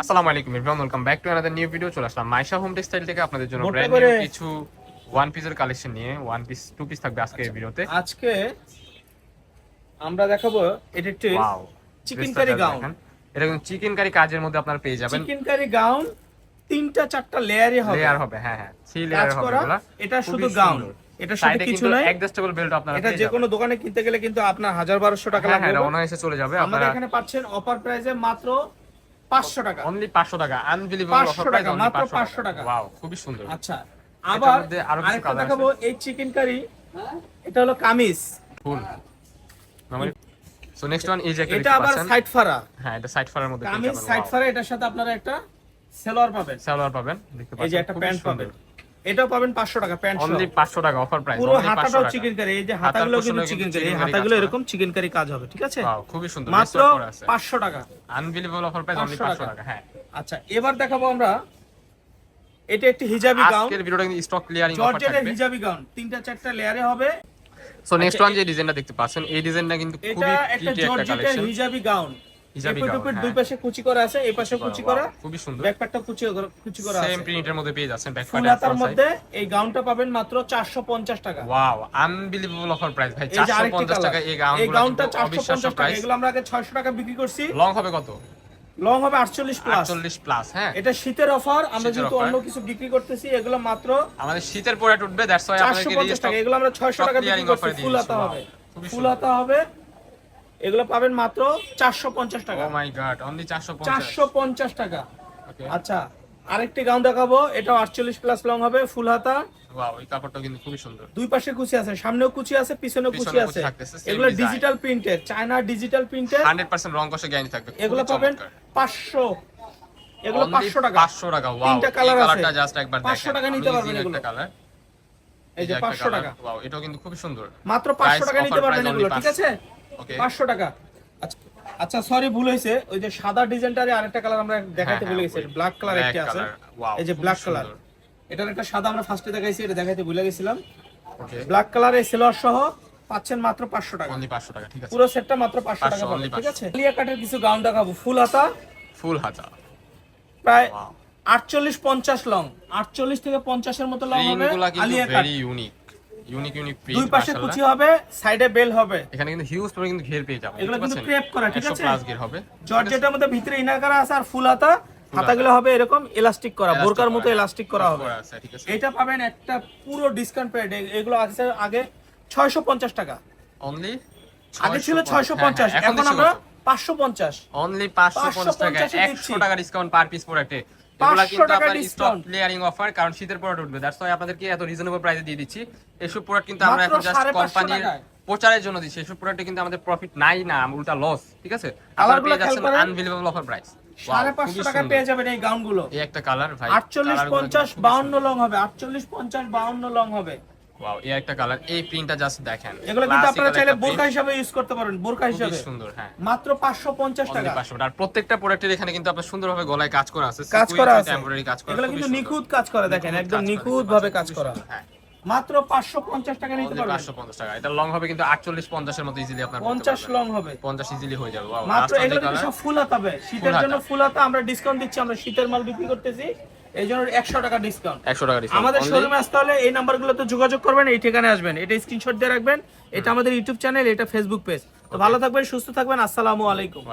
আসসালামু আলাইকুম everyone welcome back to another new video চলে আসলাম মাইশা হোম টেক্সটাইল থেকে আপনাদের জন্য ব্র্যান্ড নিউ কিছু ওয়ান পিসের কালেকশন নিয়ে ওয়ান পিস টু পিস থাকবে আজকে এই ভিডিওতে আজকে আমরা দেখাবো এটা একটি চিকেন কারি গাউন এটা কিন্তু চিকেন কারি কাজের মধ্যে আপনারা পেয়ে যাবেন। চিকেন কারি গাউন তিনটা চারটা লেয়ারই হবে। লেয়ার হবে হ্যাঁ হ্যাঁ থ্রি লেয়ার হবে এটা শুধু গাউন এটা সাইডে কিছু নাই। অ্যাডজাস্টেবল বেল্ট আপনারা এটা যে কোনো দোকানে কিনতে গেলে কিন্তু আপনার হাজার বারোশো টাকা হ্যাঁ হ্যাঁ এটা অনায়াসে চলে যাবে আপনারা। এখানে পাচ্ছেন অফার প্রাইসে মাত্র পাঁচশো টাকা। অনলি 500 টাকা। আনবিলিভেবল 500 অফার টাকা, মাত্র 500 টাকা। ওয়াও খুবই সুন্দর। আচ্ছা আবার আরেকটা দেখাবো এই চিকেন কারি এটা হলো kameez. Full so next one is একটা এটা আবার। সাইড ফারা। হ্যাঁ এটা সাইড ফারার মধ্যে কামিজ সাইড ফারা এটার সাথে আপনারা একটা সেলোয়ার পাবেন। সালোয়ার পাবেন দেখতে পাচ্ছেন এই যে একটা প্যান্ট পাবেন। এটাও পাবেন পাঁচশো টাকা প্যান্ট অনলি 500 টাকা অফার প্রাইস পুরো হাতাটাও চিকেন কারি এই যে হাতাগুলো কিন্তু চিকেন কারি এই হাতাগুলো এরকম চিকেন কারি কাজ হবে ঠিক আছে? ওয়াও খুবই সুন্দর মাত্র restore করা আছে। পাঁচশো টাকা। আনবিলিভেবল অফার প্রাইস অনলি 500 500 টাকা। হ্যাঁ। আচ্ছা এবার দেখাবো আমরা এটা একটি হিজাবি গাউন আজকের ভিডিওটা কিন্তু স্টক ক্লিয়ারিং অফার জর্জেটের হিজাবি গাউন তিনটা চারটা লেয়ারে হবে। সো নেক্সট ওয়ান যে ডিজাইনটা দেখতে পাচ্ছেন এই ডিজাইনটা কিন্তু খুবই একটা একটা কালেকশন হিজাবি গাউন হিজাবি gown। দুই পাশে কুচি করা আছে এই পাশে কুচি করা খুবই সুন্দর। ব্যাকপ্যাকটা কুচি কুচি করা সেম প্রিন্টের মধ্যে পেয়ে যাচ্ছেন ব্যাক ফুল মধ্যে এই গাউনটা পাবেন মাত্র 450 টাকা। ওয়াও আনবিলিভেবল অফার প্রাইস ভাই এই যে আরেকটি 450 টাকা এই গাউন এই গাউনটা 450 টাকা এগুলো আমরা আগে 600 টাকা বিক্রি করছি। লং হবে কত? লং হবে 48 প্লাস 48 প্লাস হ্যাঁ। এটা শীতের অফার আমরা যেহেতু অন্য কিছু বিক্রি করতেছি এগুলো মাত্র আমাদের শীতের পরে উঠবে দ্যাটস ওয়াই আপনাদেরকে 450 টাকা এগুলো আমরা 600 টাকা বিক্রি করছি ফুল হাতা হবে। ফুল। হাতা হবে এগুলো পাবেন মাত্র 450 টাকা। ও মাই গড অনলি 450 450 টাকা। আচ্ছা আরেকটি গাউন দেখাবো এটা 48 প্লাস লং হবে ফুল হাতা। দুই পাশে কুচি আছে সামনেও কুচি আছে পিছনেও কুচি আছে। কুচি থাকতেছে, same এগুলো ডিজিটাল প্রিন্টের চায়না ডিজিটাল প্রিন্টের 100% রং কষে গ্যারান্টি থাকবে এগুলো পাবেন। 500 এগুলো 500 টাকা। 500 টাকা ওয়াও তিনটা colour আছে। জাস্ট একবার 500 টাকা নিতে পারবেন এগুলো। কালার এই যে 500 টাকা। এটাও কিন্তু খুবই সুন্দর। মাত্র পাঁচশো টাকা নিতে পারবেন এগুলো ঠিক আছে? 500 টাকা। আচ্ছা আচ্ছা সরি ভুল হয়েছে। ওই যে সাদা ডিজাইনটারে আরেকটা কালার আমরা দেখাইতে ভুলে গেছি। ব্ল্যাক কালার একটি আছে। এই যে ব্ল্যাক কালার এটার একটা সাদা আমরা ফার্স্টে দেখাইছি এটা ভুলে গেছিলাম। ব্ল্যাক কালার এই সহ পাচ্ছেন মাত্র 500 টাকা। অনলি 500 টাকা ঠিক আছে। পুরো সেটটা মাত্র 500 টাকা 500, পাবেন ঠিক আছে? লিয়া কাটের কিছু গাউন দেখাবো। ফুল হাতা। ফুল হাতা। প্রায় ওয়াও আটচল্লিশ পঞ্চাশ লং আটচল্লিশ থেকে পঞ্চাশের মতো লং হবে Alia cut very unique unique unique print দুই পাশে কুচি হবে সাইডে বেল হবে। এখানে কিন্তু হিউজ পরে কিন্তু ঘের পেয়ে যাবেন এগুলো কিন্তু ক্রেপ করা ঠিক আছে? প্লাস ঘের হবে। জর্জেটের মধ্যে ভিতরে ইনার করা আছে আর ফুল হাতা। হাতাগুলো হবে এরকম এলাস্টিক করা বোরকার মতো করা, এলাস্টিক করা হবে এটা পাবেন একটা পুরো ডিসকাউন্ট পেড এগুলো আছে আগে ছয়শো পঞ্চাশ টাকা। অনলি আগে ছিল ছয়শো পঞ্চাশ। হ্যাঁ, এখন আমরা পাঁচশো পঞ্চাশ। অনলি 550 টাকা 550 এ 100 টাকা ডিসকাউন্ট পার পিস প্রোডাক্টে এগুলা কিন্তু আপনার স্টক discount। অফার কারণ শীতের প্রোডাক্ট উঠবে। দ্যাটস ওয়াই আপনাদেরকে এত রিজনেবল প্রাইসে দিয়ে দিচ্ছি। এসব প্রোডাক্ট কিন্তু আমরা এখন জাস্ট কোম্পানির প্রচারের জন্য দিচ্ছি। এসব প্রোডাক্টে কিন্তু আমাদের প্রফিট নাই না উল্টা লস ঠিক আছে? আপনারা পেয়ে যাচ্ছেন আনবিলিভেবল অফার প্রাইস সাড়ে পাঁচশো টাকা পেয়ে যাবেন এই গাউনগুলো এই একটা কালার ভাই। আটচল্লিশ পঞ্চাশ বাউন্ন লং হবে। আটচল্লিশ পঞ্চাশ বাউন্ন লং হবে। ওয়াও এই একটা কালার এই প্রিন্টটা জাস্ট দেখেন। এগুলো কিন্তু আপনারা চাইলে বোরকা হিসাবে ইউজ করতে পারেন বোরকা হিসাবে। সুন্দর হ্যাঁ। মাত্র পাঁচশো পঞ্চাশ Only টাকা। 500 আর প্রত্যেকটা প্রোডাক্টের এখানে কিন্তু আপনার সুন্দরভাবে গলায় কাজ করা আছে। কাজ করা আছে। টেম্পোরারি কাজ করা এগুলো কিন্তু। নিখুঁত কাজ করে দেখেন একদম নিখুঁত ভাবে কাজ করা। হ্যাঁ। মাত্র পাঁচশো পঞ্চাশ টাকা নিতে পারবেন। 550 টাকা। এটা লং হবে কিন্তু 48 50 এর মতো ইজিলি আপনার পঞ্চাশ লং হবে। 50 ইজিলি হয়ে যাবে। ওয়াও মাত্র এগুলো কিন্তু সব ফুল শীতের জন্য ফুল হাতা আমরা ডিসকাউন্ট দিচ্ছি আমরা শীতের মাল বিক্রি করতেছি। এই জন্য একশো টাকা ডিসকাউন্ট 100 টাকা আমাদের শোরুমে আসতে হলে এই নাম্বারগুলোতে যোগাযোগ করবেন এই ঠিকানায় আসবেন। এটা স্ক্রিনশট দিয়ে রাখবেন। এটা আমাদের ইউটিউব চ্যানেল এটা ফেসবুক পেজ তো ভালো থাকবেন সুস্থ থাকবেন। আসসালামু আলাইকুম।